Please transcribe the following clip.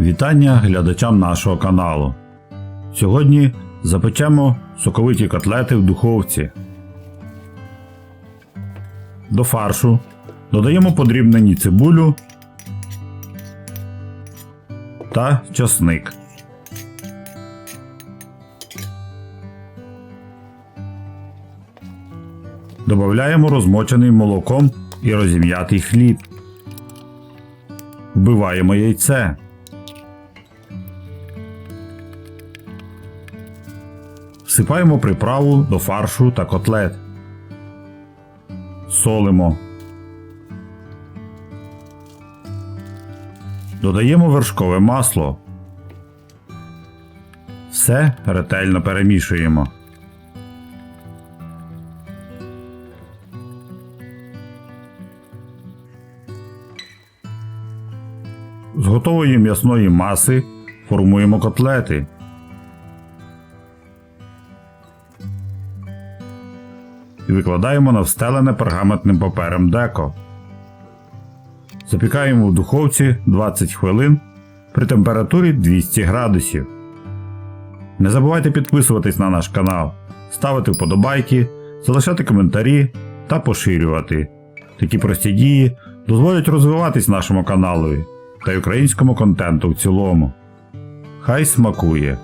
Вітання глядачам нашого каналу. Сьогодні запечемо соковиті котлети в духовці. До фаршу додаємо подрібнені цибулю та часник. Додаємо розмочений молоком і розім'ятий хліб. Вбиваємо яйце. Всипаємо приправу до фаршу та котлет. Солимо. Додаємо вершкове масло. Все ретельно перемішуємо. З готової м'ясної маси формуємо котлети. І викладаємо на встелене пергаментним папером деко. Запікаємо в духовці 20 хвилин при температурі 200 градусів. Не забувайте підписуватись на наш канал, ставити вподобайки, залишати коментарі та поширювати. Такі прості дії дозволять розвиватись нашому каналові та й українському контенту в цілому. Хай смакує!